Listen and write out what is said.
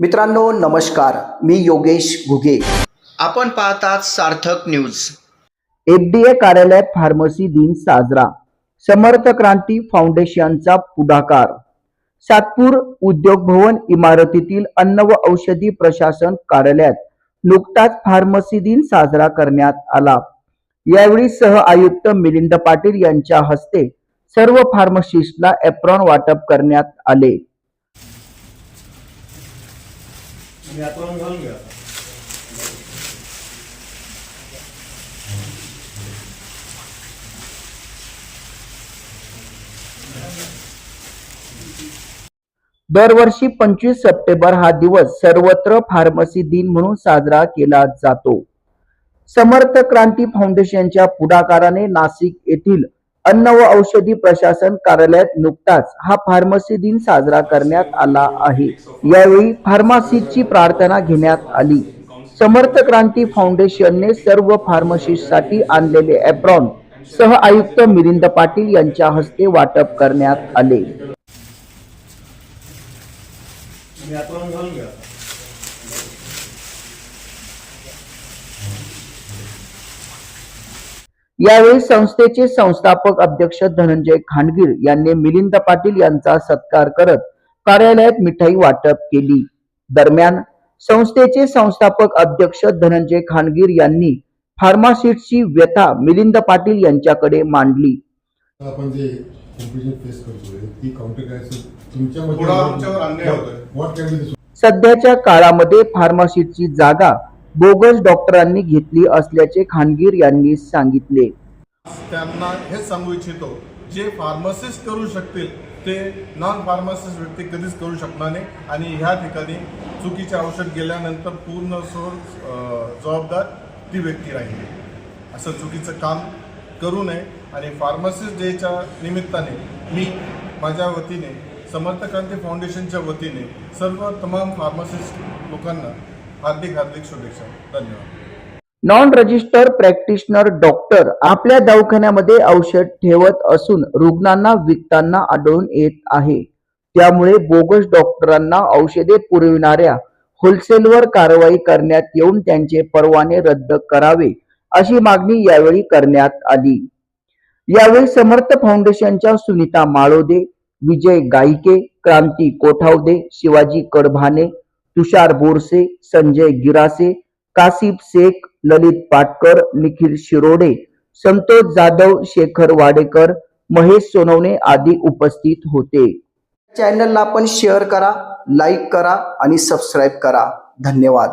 मित्रांनो नमस्कार. मी योगेश घुगे. आपण पाहतात सार्थक न्यूज. एफडीए कार्यालयात फार्मसी दिन साजरा. समर्थ क्रांती फाउंडेशनचा पुढाकार. सातपूर उद्योग भवन इमारतीतील अन्न व औषधी प्रशासन कार्यालयात नुकताच फार्मसी दिन साजरा करण्यात आला. यावेळी सह आयुक्त मिलिंद पाटील यांच्या हस्ते सर्व फार्मसिस्टला एप्रॉन वाटप करण्यात आले. मी घालून घ्या. दरवर्षी पंचवीस सप्टेंबर हा दिवस सर्वत्र फार्मसी दिन म्हणून साजरा केला जातो. समर्थ क्रांती फाउंडेशनच्या पुढाकाराने नाशिक येथील अन्न व औषधी प्रशासन कार्यालयात नुकताच हा फार्मसी दिन साजरा करण्यात आला आहे. यावेळी फार्मासिस्टची प्रार्थना घेण्यात आली. समर्थ क्रांती फाउंडेशनने सर्व फार्मसिस्टसाठी आणलेले एप्रॉन सह आयुक्त मिलिंद पाटील यांच्या हस्ते वाटप करण्यात आले मी आपण घालून घ्या यावेळी संस्थेचे संस्थापक अध्यक्ष धनंजय खांडगीर यांनी मिलिंद पाटील यांचा सत्कार करत कार्यालयात मिठाई वाटप केली. दरम्यान संस्थेचे संस्थापक अध्यक्ष धनंजय खांडगीर यांनी फार्मासिस्टची व्यथा मिलिंद पाटील यांच्याकडे मांडली. आपण जे कॉम्पिटिशन फेस करतोय सध्याच्या काळामध्ये फार्मासिस्टची जागा बोगस डॉक्टरांनी घेतली असल्याचे खानगीर यांनी सांगितले. त्यांना हेच सांगू इच्छितो जे फार्मासिस्ट करू शकतील ते नॉन फार्मासिस्ट व्यक्ती कधीच करू शकणार नाही. आणि ह्या ठिकाणी चुकीचे औषध गेल्यानंतर पूर्ण सोर जबाबदार ती व्यक्ती राहील. असं चुकीचं काम करू नये. आणि फार्मासिस्ट डेच्या निमित्ताने मी माझ्या वतीने समर्थ क्रांती फाउंडेशनच्या वतीने सर्व तमाम फार्मासिस्ट लोकांना हार्दिक हार्दिक शुभेच्छा. धन्यवाद. नॉन रजिस्टर प्रॅक्टिशनर डॉक्टर आपल्या दवाखान्यामध्ये औषध ठेवत असून रुग्णांना विकताना आढळून येत आहे. त्यामुळे बोगस डॉक्टरांना औषधे पुरविणाऱ्या होलसेलवर कारवाई करण्यात येऊन त्यांचे परवाने रद्द करावे अशी मागणी यावेळी करण्यात आली. यावेळी समर्थ फाउंडेशनच्या सुनीता माळोदे विजय गायके क्रांती कोठावदे शिवाजी कडभाने तुषार बोरसे संजय गिरासे कासिफ शेख ललित पाटकर निखिल शिरोडे संतोष जाधव शेखर वाडेकर महेश सोनवणे आदी उपस्थित होते. चॅनलला आपण शेअर करा लाईक करा आणि सबस्क्राईब करा. धन्यवाद.